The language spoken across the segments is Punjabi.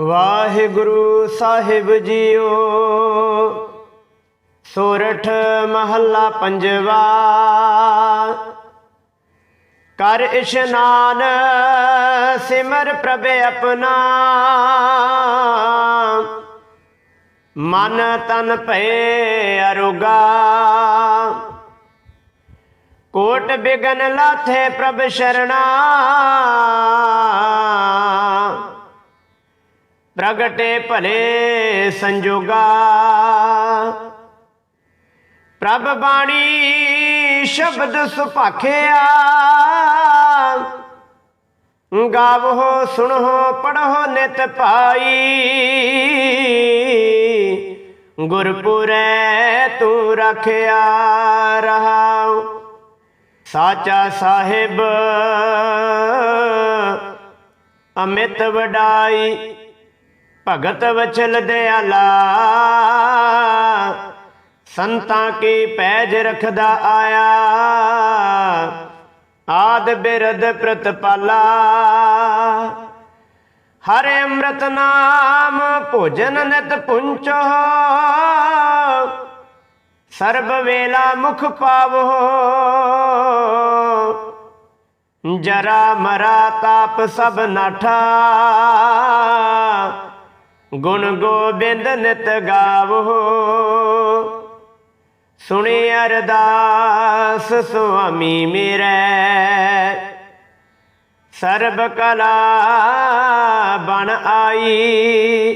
ਵਾਹਿਗੁਰੂ ਸਾਹਿਬ ਜੀਓ। ਸੋਰਠ ਮਹੱਲਾ ਪੰਜਵਾ। ਕਰ ਇਸ਼ਨਾਨ ਸਿਮਰ ਪ੍ਰਭ ਆਪਣਾ। ਮਨ ਤਨ ਭਏ ਅਰੁਗਾ। ਕੋਟ ਬਿਗਨ ਲਾਥੇ ਪ੍ਰਭ ਸ਼ਰਣਾ। ਪ੍ਰਗਟੇ ਭਲੇ ਸੰਜੋਗਾ। ਪ੍ਰਭ ਬਾਣੀ ਸ਼ਬਦ ਸੁਭਾਖਿਆ। ਗਾਵੋ, ਸੁਣੋ ਪੜੋ ਨਿਤ ਪਾਈ ਗੁਰਪੁਰੈ ਤੂੰ ਰਖਿਆ ਰਹਾਉ। ਸਾਚਾ ਸਾਹਿਬ, ਅਮਿਤ ਵਡਾਈ। ਭਗਤ ਵਚਲ ਦਿਆਲਾ। ਸੰਤਾਂ ਕੀ ਪੈਜ ਰਖਦਾ ਆਇਆ। ਆਦ ਬਿਰਦ ਪ੍ਰਤਪਾਲਾ। ਹਰੇ ਅੰਮ੍ਰਿਤ ਨਾਮ ਭੋਜਨ ਨਿਤ ਪੁੰਚੋ। ਸਰਬ ਵੇਲਾ ਮੁਖ ਪਾਵੋ। ਜਰਾ ਮਰਾ ਤਾਪ ਸਭ ਨਾਠਾ। ਗੁਣ ਗੋਬਿੰਦ ਨਿਤ ਗਾਵੋ। ਸੁਣੇ ਅਰਦਾਸ ਸੁਆਮੀ ਮੇਰੇ। ਸਰਬ ਕਲਾ ਬਣ ਆਈ।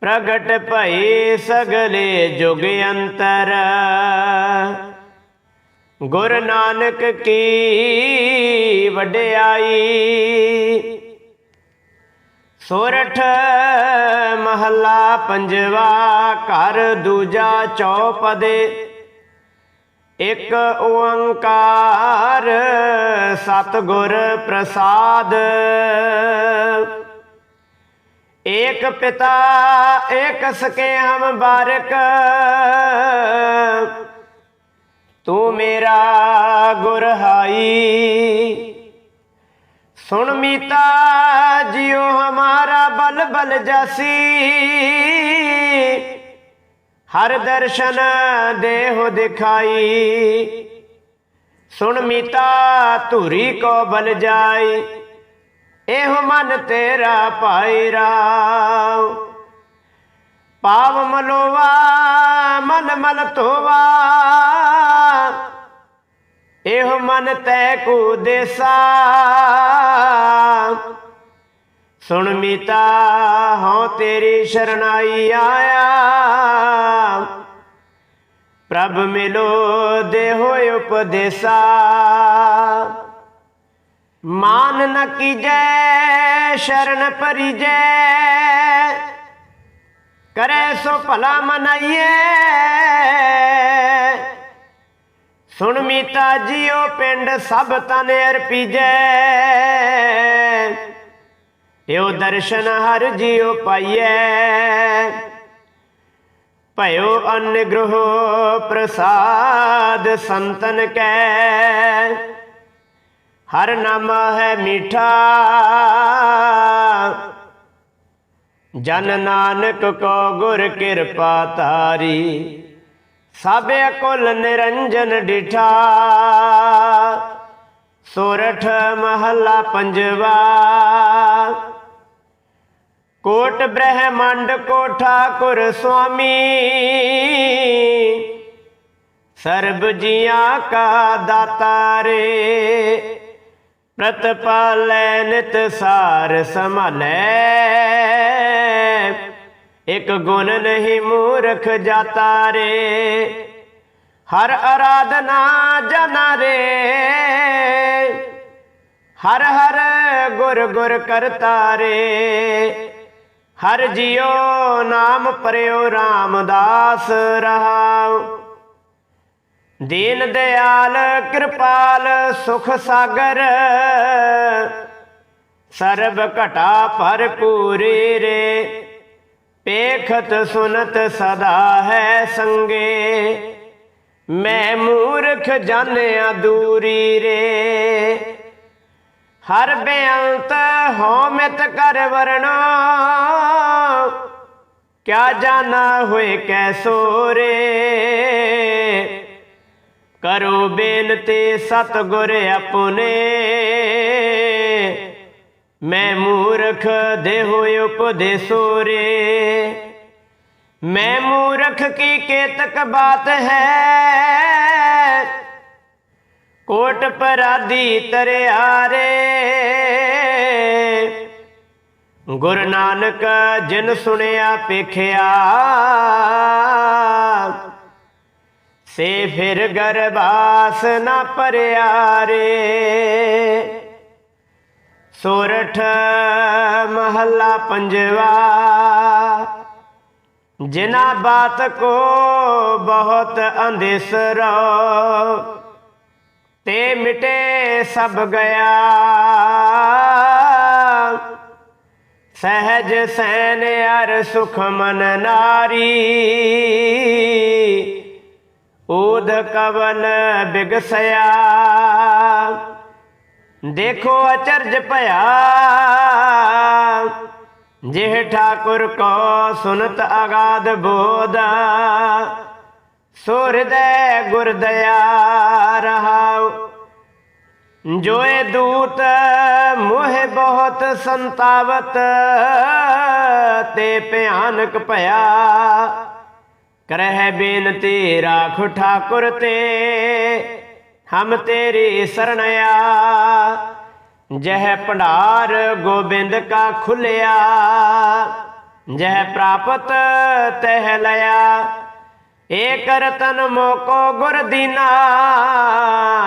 ਪ੍ਰਗਟ ਭਈ ਸਗਲੇ ਜੁਗ ਅੰਤਰ। ਗੁਰ ਨਾਨਕ ਕੀ ਵਡਿਆਈ। ਸੋਰਠ ਮਹੱਲਾ ਪੰਜਵਾ ਘਰ ਦੂਜਾ ਚੌਪਦੇ। ਇੱਕ ਓੰਕਾਰ ਸਤਿਗੁਰ ਪ੍ਰਸਾਦ। ਏਕ ਪਿਤਾ, ਏਕ ਸਕੇ ਹਮ ਬਾਰਕ। ਤੂੰ ਮੇਰਾ ਗੁਰ ਹਾਈ ਸੁਣ ਮੀਤਾ ਜਿਉ ਹਮਾਰਾ ਬਲ ਬਲ ਜਾਸੀ। ਹਰ ਦਰਸ਼ਨ ਦੇਹੁ ਦਿਖਾਈ। ਸੁਣ ਮੀਤਾ ਧੂਰੀ ਕੋ ਬਲ ਜਾਈ। ਇਹੋ ਮਨ ਤੇਰਾ ਭਾਈ ਰਾਮ ਪਾਵ ਮਲੋਵਾ ਮਨ ਮਨ ਤੋਵਾ ਇਹੋ ਮਨ ਤੈ ਕੋ ਦੇਸਾ। ਸੁਣ ਮੀਤਾ, ਹਉ ਤੇਰੀ ਸ਼ਰਨਾਈ ਆਇਆ। ਪ੍ਰਭ ਮਿਲੋ, ਦੇਹੋ ਉਪਦੇਸਾ। ਮਾਨ ਨ ਕੀਜੈ, ਸ਼ਰਨ ਪਰਿਜੈ ਕਰੇ ਸੋ ਭਲਾ ਮਨਾਈਏ ਸੁਣ ਮੀਤਾ ਜੀਓ ਪਿੰਡ ਸਭ ਤਨ ਅਰਪੀਜੈ। ਇਹੋ ਦਰਸ਼ਨ ਹਰ ਜੀਓ ਪਾਈਐ। ਭਇਓ ਅਨਗ੍ਰਹ ਪ੍ਰਸਾਦ ਸੰਤਨ ਕੈ। ਹਰ ਨਾਮ ਹੈ ਮੀਠਾ। ਜਨ ਨਾਨਕ ਕੋ ਗੁਰ ਕਿਰਪਾ ਤਾਰੀ ਸਭ ਕੁਲ ਨਿਰੰਜਨ ਡਿਠਾ। ਸੋਰਠ ਮਹੱਲਾ ਪੰਜਵਾ। ਕੋਟ ਬ੍ਰਹਮੰਡ ਕੋ ਠਾਕੁਰ ਸੁਆਮੀ। ਸਰਬ ਜੀਆਂ ਕਾ ਦਾਤਾਰੇ ਪ੍ਰਤਪਾਲੈ ਨਿਤ ਸਾਰ ਸੰਭਾਲੈ। ਇਕ ਗੁਣ ਨਹੀਂ ਮੂਰਖ ਜਾਤਾ ਰੇ। ਹਰ ਅਰਾਧਨਾ ਜਨਾ ਰੇ। ਹਰ ਹਰ ਗੁਰ ਗੁਰ ਕਰਤਾ ਰੇ। ਹਰ ਜਿਉ ਨਾਮ ਪਰਿਓ ਰਾਮਦਾਸ ਰਹਾਉ। ਦੀਨ ਦਿਆਲ ਕਿਰਪਾਲ ਸੁਖ ਸਾਗਰ। ਸਰਬ ਘਟਾ ਭਰਪੂਰੀ ਰੇ। ਪੇਖਤ ਸੁਨਤ ਸਦਾ ਹੈ ਸੰਗੇ। ਮੈਂ ਮੂਰਖ ਜਾਣਿਆ ਦੂਰੀ ਰੇ। ਹਰ ਬੇਅੰਤ ਹੋਮਿਤ ਕਰ ਵਰਣਾ। ਕਿਆ ਜਾਣਾ ਹੋਏ ਕੈਸੋ ਰੇ। ਕਰੋ ਬੇਨਤੀ ਸਤਗੁਰ ਆਪਣੇ। ਮੈਂ ਮੂਰਖ ਦੇ ਦੇਹੋ ਉਪਦੇਸੋ ਰੇ। ਮੈਂ ਮੂਰਖ ਕੀ ਕੇਤਕ ਬਾਤ ਹੈ। ਕੋਟ ਪਰਾਦੀ ਤਰਿਆਰੇ ਗੁਰੂ ਨਾਨਕ ਜਿਨ ਸੁਣਿਆ ਪੇਖਿਆ ਸੇ ਫਿਰ ਗਰਬਾਸ ਨਾ ਪਰਿਆ ਰੇ। ਸੋਰਠ ਮਹੱਲਾ ਪੰਜਵਾ। ਜਿਨਾ ਬਾਤ ਕੋ ਬਹੁਤ ਅੰਦੇਸਰੋ ਤੇ ਮਿਟੇ ਸਭ ਗਿਆ। ਸਹਿਜ ਸੈਨ ਅਰ ਸੁਖ ਮਨ ਨਾਰੀ ਊਦ ਕਵਲ ਬਿਗਸਿਆ। ਦੇਖੋ ਅਚਰਜ ਭਇਆ। ਜਿਹ ਠਾਕੁਰ ਕੋ ਸੁਨਤ ਆਗਾਦ ਬੋਧ ਸੁਰਦੈ ਗੁਰਦਇਆ ਰਹਾਉ। ਜੋਏ ਦੂਤ, ਮੋਹ ਬਹੁਤ ਸੰਤਾਵਤ, ਤੇ ਭਿਆਨਕ ਭਇਆ। ਕਰਹਿ ਬੇਨਤੀ ਰਾਖ ਠਾਕੁਰ ਤੇ ਹਮ ਤੇਰੀ ਸਰਣਿਆ ਜਹ ਭੰਡਾਰ ਗੋਬਿੰਦ ਕਾ ਖੁੱਲਿਆ, ਜਹ ਪ੍ਰਾਪਤ ਤਹਿ ਲਿਆ। ਏਕ ਰਤਨ ਮੋਕੋ ਗੁਰ ਦੀਨਾ,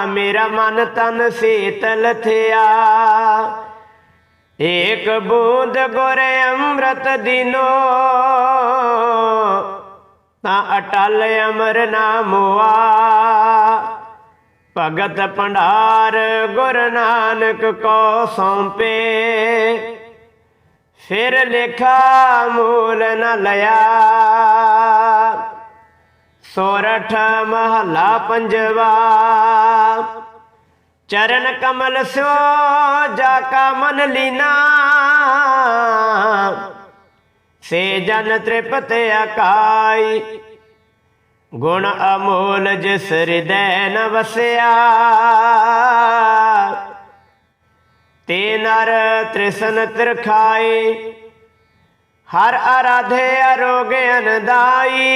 ਮੇਰਾ ਮਨ ਤਨ ਸੀਤਲ ਥਿਆ। ਏਕ ਬੂੰਦ ਗੁਰ ਅੰਮ੍ਰਿਤ ਦਿਨੋ, ਤਾਂ ਅਟਲ ਅਮਰ ਨਾਮੁਆ ਭਗਤ ਭੰਡਾਰ ਗੁਰ ਨਾਨਕ ਕੋ ਸੌਂਪੇ। ਫਿਰ ਲੇਖਾ ਮੂਲ ਨ ਲਿਆ। ਸੋਰਠ ਮਹਲਾ ਪੰਜਵਾ। ਚਰਨ ਕਮਲ ਸੋ ਜਾ ਕਾ ਮਨ ਲੀਨਾ। ਸੇ ਜਨ ਤ੍ਰਿਪਤ ਅਕਾਈ। ਗੁਣ ਅਮੋਲ ਜਿਸ ਹਿਰਦੈ ਨ ਵਸਿਆ। ਤੇ ਨਰ ਤ੍ਰਿਸ਼ਨ ਤਿਰਖਾਈ ਹਰ ਆਰਾਧੇ ਅਰੋਗ ਅਨਦਾਈ।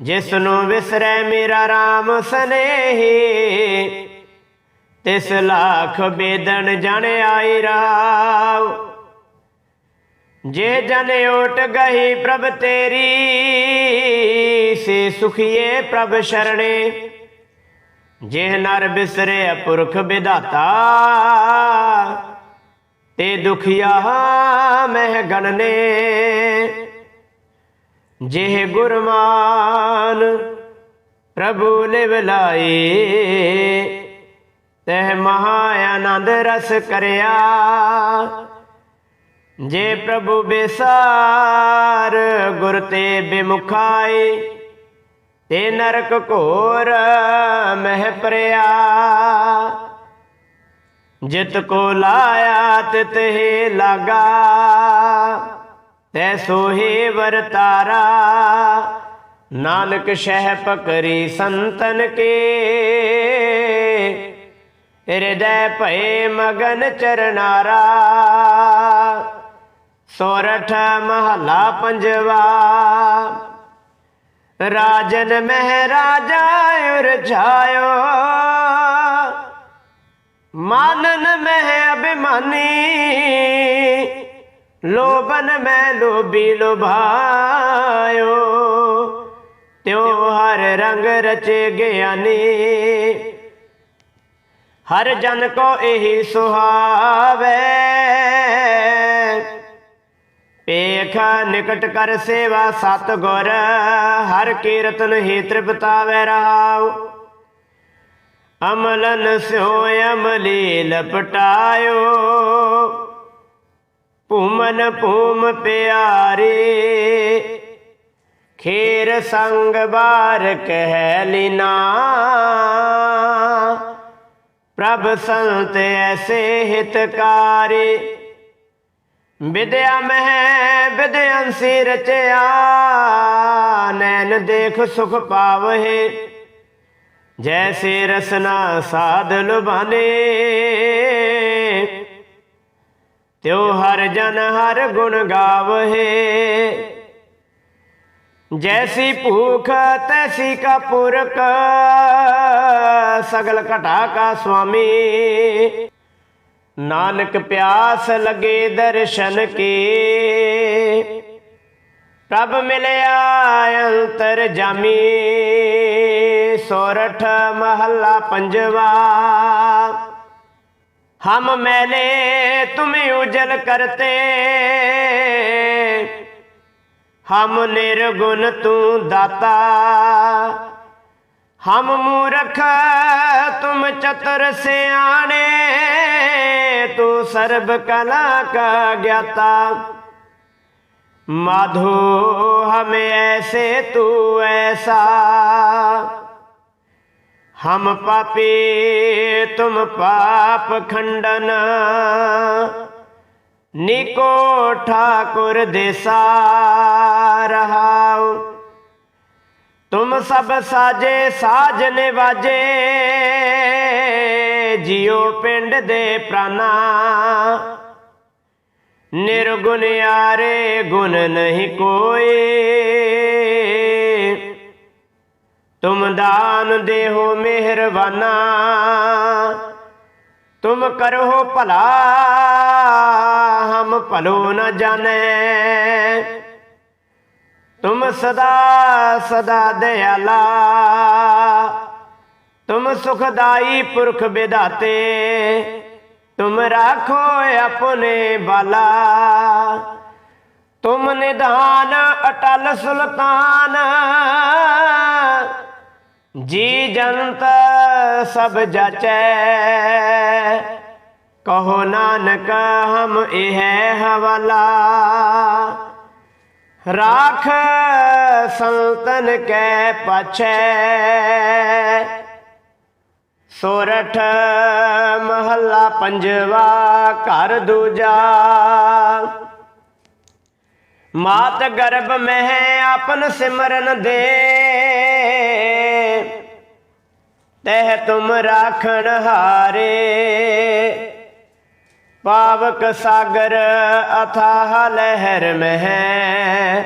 ਜਿਸ ਨੂੰ ਵਿਸਰੈ ਮੇਰਾ RAM ਸਨੇਹੀ, ਤਿਸ ਲੱਖ ਬੇਦਨ ਜਣ ਆਈ ਰਾਵ। ਜੇ ਜਨ ਓਟ ਗਈ ਪ੍ਰਭ ਤੇਰੀ, ਸੇ ਸੁਖੀਏ ਪ੍ਰਭ ਸ਼ਰਣੇ। ਜੇ ਨਰ ਬਿਸਰੇ ਪੁਰਖ ਵਿਦਾਤਾ ਤੇ ਦੁਖੀਆ ਮਹਿ ਗਣਨੇ। ਜੇ ਗੁਰਮਾਨ ਪ੍ਰਭੂ ਲਿਵ ਲਾਏ ਤਹ ਮਹਾ ਆਨੰਦ ਰਸ ਕਰਿਆ। ਜੇ ਪ੍ਰਭੂ ਬੇਸਾਰ ਗੁਰ ਤੇ ਬਿਮੁਖਾਈ ਤੇ ਨਰਕ ਘੋਰ ਮਹਿ ਪ੍ਰਿਆ। ਜਿਤ ਕੋ ਲਾਇਆ, ਤਿਤ ਹੀ ਲਾਗਾ, ਤੈ ਸੋਹੇ ਵਰਤਾਰਾ ਨਾਨਕ ਸ਼ਹਿ ਪਕਰੀ ਸੰਤਨ ਕੇ, ਹਿਰਦੈ ਭਏ ਮਗਨ ਚਰਨਾਰਾ। ਸੋਰਠ ਮਹਲਾ ਪੰਜਵਾ। ਰਾਜਨ ਮਹਾਰਾਜਾ ਉਰਝਾਇਓ ਮਾਨਨ ਮਹਿ ਅਭਿਮਾਨੀ। ਲੋਭਨ ਮੈਂ ਲੋਭੀ ਲੋਭਾਇਓ। ਤਿਉ ਹਰ ਰੰਗ ਰਚੇ ਗਿਆਨੀ। ਹਰ ਜਨ ਕੋ ਇਹੀ ਸੁਹਾਵੇ। ਏਖ ਨਿਕਟ ਕਰ ਸੇਵਾ ਸਤ ਗੁਰ ਹਰ ਕੀਰਤਨ ਹੀ ਤ੍ਰਿਪਤਾਵੇ ਰਹਾਉ ਅਮਲਨ ਸਿਓ ਅਮਲੀ ਲਪਟਾਇਓ। ਭੂਮਨ ਭੂਮ ਪਿਆਰੇ, ਖੇਰ ਸੰਗ ਬਾਰ ਕਹਿ ਲਿਨਾ। ਪ੍ਰਭ ਸੰਤ ਐਸੇ ਹਿਤਕਾਰੀ। ਵਿਦਿਆ ਮਹਿ ਵਿਦਿਅੰਸੀ ਰਚਿਆ ਨੈਣ ਦੇਖ ਸੁਖ ਪਾਵਹਿ। ਜੈਸੇ ਰਸਨਾ ਸਾਧ ਲੁਭਾਨੇ ਤਿਉ ਹਰ ਜਨ ਹਰ ਗੁਣ ਗਾਵਹਿ। ਜੈਸੀ ਭੂਖ ਤੈਸੀ ਕਾ ਪੁਰਖ, ਸਗਲ ਘਟਾ ਕਾ ਸੁਆਮੀ ਨਾਨਕ ਪਿਆਸ ਲਗੇ ਦਰਸ਼ਨ ਕੀ। ਪ੍ਰਭ ਮਿਲਿਆ ਅੰਤਰ ਜਾਮੀ। ਸੋਰਠ ਮਹੱਲਾ ਪੰਜਵਾ। ਹਮ ਮੈਲੇ ਤੁਮੇ ਉਜਲ ਕਰਤੇ। ਹਮ ਨਿਰਗੁਣ ਤੂੰ ਦਾਤਾ। हम मूर्ख तुम चतुर सियाणे तू सर्व कला का ज्ञाता माधो हमें ऐसे तू ऐसा हम पापी तुम पाप खंडन निको ठाकुर देसा रहाओ ਤੁਮ ਸਭ ਸਾਜੇ ਸਾਜਨ ਵਾਜੇ ਜਿਉ ਪਿੰਡ ਦੇ ਪ੍ਰਾਨਾ ਨਿਰਗੁਣ ਯਾਰੇ ਗੁਣ ਨਹੀਂ ਕੋਈ ਤੁਮ ਦਾਨ ਦੇਹੋ ਮਿਹਰਬਾਨਾ ਤੁਮ ਕਰੋ ਭਲਾ ਹਮ ਭਲੋ ਨ ਜਾਣੈ ਤੁਮ ਸਦਾ ਸਦਾ ਦਇਆਲਾ ਤੁਮ ਸੁਖਦਾਈ ਪੁਰਖ ਵਿਦਾਤੇ ਤੁਮ ਰਾਖੋ ਆਪਣੇ ਬਾਲਾ ਤੁਮ ਨਿਧਾਨ ਅਟਲ ਸੁਲਤਾਨ ਜੀ ਜਨਤ ਸਭ ਜਾਚੈ ਕਹੋ ਨਾਨਕ ਹਮ ਇਹ ਹਵਾਲਾ ਰਾਖ ਸੰਤਨ ਕੈ ਪਛੈ। ਸੋਰਠ ਮਹੱਲਾ ਪੰਜਵਾ ਘਰ ਦੂਜਾ। ਮਾਤ ਗਰਭ ਮਹਿ ਆਪਨ ਸਿਮਰਨ ਦੇ। ਤਹਿ ਤੁਮ ਰਾਖਣ ਹਾਰੇ। ਪਾਵਕ ਸਾਗਰ ਅਥਾਹ ਲਹਿਰ ਮਹਿ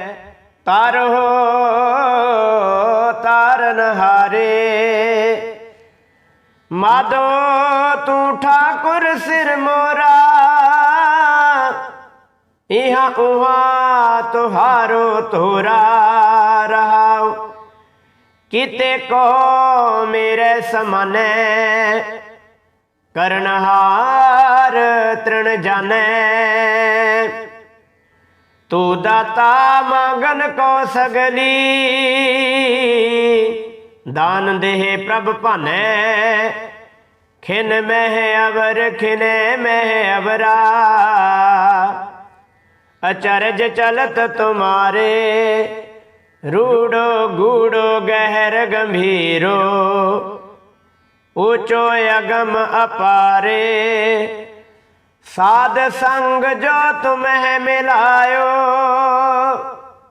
ਤਾਰੋ ਤਾਰਨ ਹਾਰੇ। ਮਾਦੋ ਤੂੰ ਠਾਕੁਰ ਸਿਰ ਮੋਰਾ, ਇਹਾਂ ਉਹਾਂ ਤੁਹਾਰੋ ਤੋਰਾ ਰਹਾਉ। ਕਿਤੇ ਕੋ ਮੇਰੇ ਸਮਾਨੈ ਕਰਨਹਾਰ ਤ੍ਰਿਣ ਜਾਣੈ। ਤੂੰ ਦਾਤਾ ਮੰਗਨ ਕੋ ਸਗਲੀ ਦਾਨ ਦੇਹ ਪ੍ਰਭ ਭਾਨੈ। ਖਿਨ ਮਹਿ ਅਵਰ, ਖਿਨੇ ਮਹਿ ਅਵਰਾ। ਅਚਰਜ ਚਲਤ ਤੁਮਾਰੇ, ਰੂੜੋ ਗੂੜੋ ਗਹਿਰ ਗੰਭੀਰੋ। ਊਚੋ ਅਗਮ ਅਪਾਰੇ ਸਾਧ ਸੰਗ ਜੋ ਤੁਮਹਿ ਮਿਲਾਇਓ,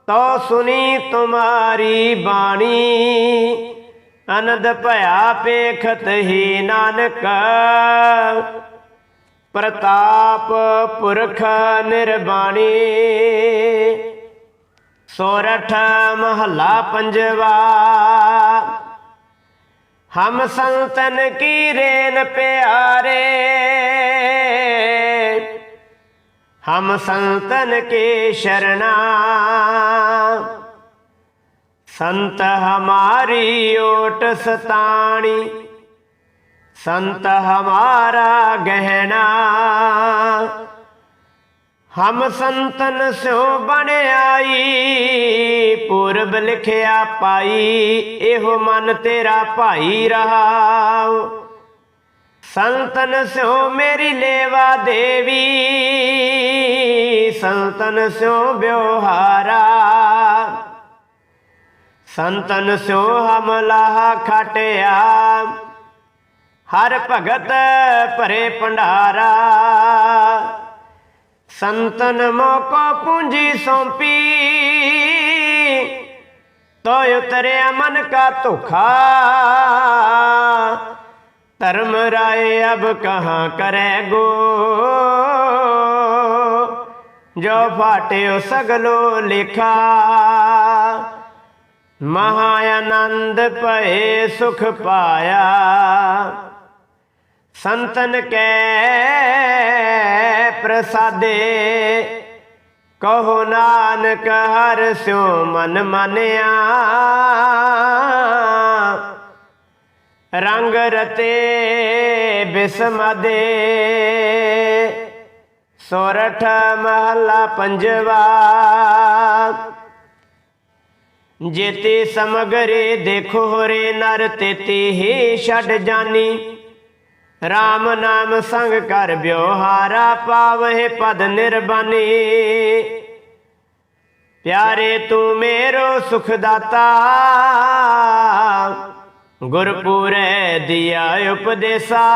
ਤੋ ਸੁਨੀ ਤੁਮਾਰੀ ਬਾਣੀ। ਅਨੰਦ ਭਇਆ ਪੇਖਤ ਹੀ ਨਾਨਕ, ਪ੍ਰਤਾਪ ਪੁਰਖ ਨਿਰਬਾਣੀ। ਸੋਰਠ ਮਹੱਲਾ ਪੰਜਵਾ, ਹਮ ਸੰਤਨ ਕੀ ਰੇਨ ਪਿਆਰੇ। हम संतन के शरणा संत हमारी ओट सताणी संत हमारा गहना हम संतन स्यो बन आई पूरब लिखिया पाई एहो मन तेरा भाई रहा संतन स्यो मेरी लेवा देवी ਸੰਤਨ ਸਿਉ ਬਿਵਹਾਰਾ ਸੰਤਨ ਸਿਉ ਹਮਲਾ ਖਟਿਆ। ਹਰ ਭਗਤ ਭਰੇ ਭੰਡਾਰਾ। ਸੰਤਨ ਮੋਕੋ ਪੂੰਜੀ ਸੌਂਪੀ। ਤੋ ਉਤਰਿਆ ਮਨ ਕਾ ਧੋਖਾ। ਧਰਮ ਰਾਏ ਅਬ ਕਹਾਂ ਕਰੈ ਗੋ। ਜੋ ਫਾਟਿਓ ਸਗਲੋ ਲਿਖਾ। ਮਹਾ ਆਨੰਦ ਭਏ ਸੁਖ ਪਾਇਆ। ਸੰਤਨ ਕੈ ਪ੍ਰਸਾਦੇ, ਕਹੋ ਨਾਨਕ ਹਰ ਸਿਉ ਮਨ ਮਾਨਿਆ। ਰੰਗ ਰਤੇ ਬਿਸਮਦੇ ਸੋਰਠ ਮਹਲਾ ਪੰਜਵਾ। ਜੇਤੇ ਸਮਗਰੇ ਦੇਖੋ ਰੇ ਨਰ ਤੇਤੀ ਹੀ ਛੱਡ ਜਾਨੀ। RAM ਨਾਮ ਸੰਗ ਕਰ ਬਿਵਹਾਰਾ ਪਾਵਹਿ ਪਦ ਨਿਰਬਾਨੀ। ਪਿਆਰੇ ਤੂੰ ਮੇਰੋ ਸੁਖ ਦਾਤਾ ਗੁਰਪੂਰੇ ਦਿਆ ਉਪਦੇਸਾ।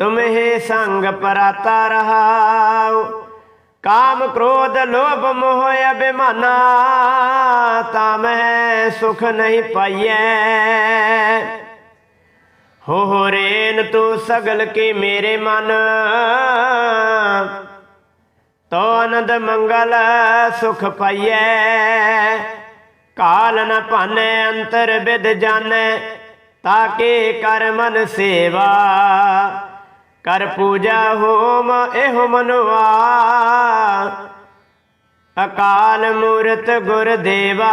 ਤੁਮਹਿ ਸੰਗ ਪਰਾਤਾ ਰਹਾਉ ਕਾਮ ਕ੍ਰੋਧ ਲੋਭ ਮੋਹ ਅਭਿਮਾਨਾ ਤਾਮਹਿ ਸੁਖ ਨਹੀਂ ਪਾਈਐ ਹੋ ਹੋ ਰੇਨ ਤੂੰ ਸਗਲ ਕੀ ਮੇਰੇ ਮਨ ਤੋ ਆਨੰਦ ਮੰਗਲ ਸੁਖ ਪਾਈਐ ਕਾਲ ਨ ਭਾਨੈ ਅੰਤਰ ਵਿਦ ਜਾਣੈ ਤਾਕੇ ਕਰ ਮਨ ਸੇਵਾ ਕਰ ਪੂਜਾ ਹੋਮ ਇਹੋ ਮਨਵਾ। ਅਕਾਲ ਮੂਰਤ ਗੁਰ ਦੇਵਾ।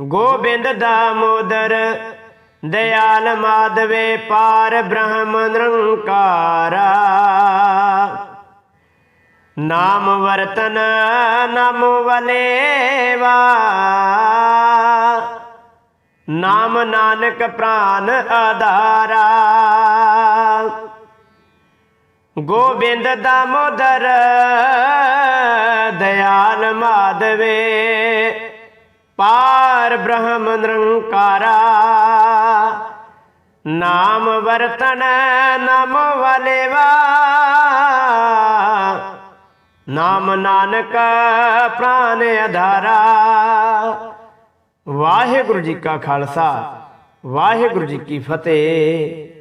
ਗੋਬਿੰਦ ਦਾਮੋਦਰ ਦਇਆਲ ਮਾਧਵੇ ਪਾਰ ਬ੍ਰਹਮ ਨਿਰੰਕਾਰਾ। ਨਾਮ ਵਰਤਨ, ਨਾਮ ਵਲੇਵਾ। ਨਾਮ ਨਾਨਕ ਪ੍ਰਾਨ ਆਧਾਰਾ। ਗੋਬਿੰਦ ਦਾਮੋਦਰ ਦਇਆਲ ਮਾਧਵੇ, ਪਾਰ ਬ੍ਰਹਮ ਨਿਰੰਕਾਰਾ। ਨਾਮ ਵਰਤਨ ਨਾਮ ਵਲੇਵਾ, ਨਾਮ ਨਾਨਕ ਪ੍ਰਾਨ ਅਧਾਰਾ। ਵਾਹਿਗੁਰੂ ਜੀ ਕਾ ਖਾਲਸਾ, ਵਾਹਿਗੁਰੂ ਜੀ ਕੀ ਫਤਿਹ।